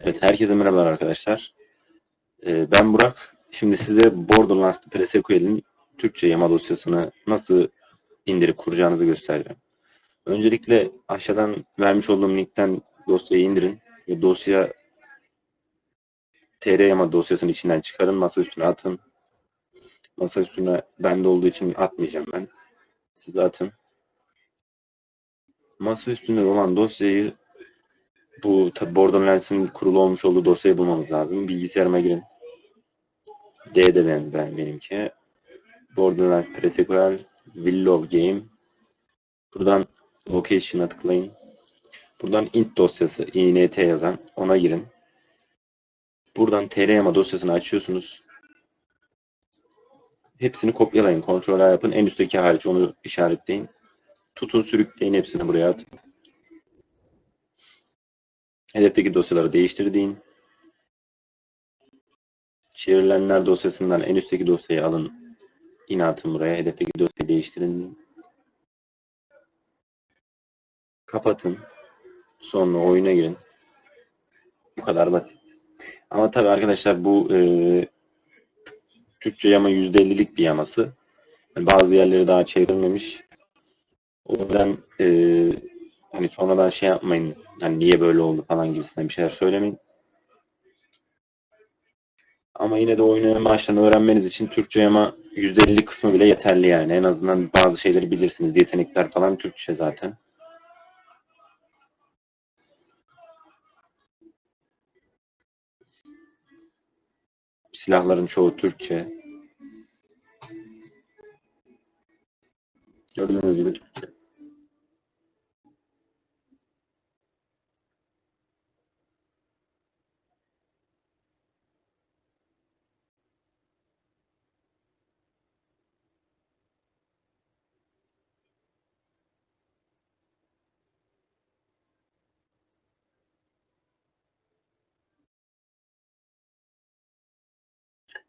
Evet, herkese merhabalar arkadaşlar. Ee, ben Burak. Şimdi size Borderlands PSQL'in Türkçe yama dosyasını nasıl indirip kuracağınızı göstereceğim. Öncelikle aşağıdan vermiş olduğum linkten dosyayı indirin ve dosya tr yama dosyasının içinden çıkarın, masa üstüne atın. Masa üstüne bende olduğu için atmayacağım ben. Siz atın. Masa üstünde olan dosyayı bu tabi Borderlands'in kurulu olmuş olduğu dosyayı bulmamız lazım. Bilgisayarıma girin. D'de ben, ben benimki. Borderlands PSQL Willow Game. Buradan Location'a tıklayın. Buradan int dosyası int yazan ona girin. Buradan trma dosyasını açıyorsunuz. Hepsini kopyalayın. Kontrol yapın. En üstteki hariç onu işaretleyin. Tutun sürükleyin hepsini buraya atın. Hedefteki dosyaları değiştir deyin. Çevrilenler dosyasından en üstteki dosyayı alın. Atın buraya. Hedefteki dosyayı değiştirin. Kapatın. Sonra oyuna girin. Bu kadar basit. Ama tabii arkadaşlar bu e, Türkçe yama %50'lik bir yaması. Yani bazı yerleri daha çevrilmemiş. O yüzden e, sonradan şey yapmayın. Hani niye böyle oldu falan gibisinden bir şeyler söylemeyin. Ama yine de oyunu en baştan öğrenmeniz için Türkçe yama %50 kısmı bile yeterli yani. En azından bazı şeyleri bilirsiniz. Yetenekler falan Türkçe zaten. Silahların çoğu Türkçe. Gördüğünüz gibi Türkçe.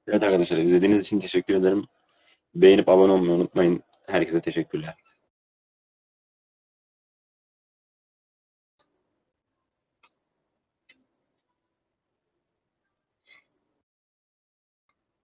Evet arkadaşlar izlediğiniz için teşekkür ederim. Beğenip abone olmayı unutmayın. Herkese teşekkürler.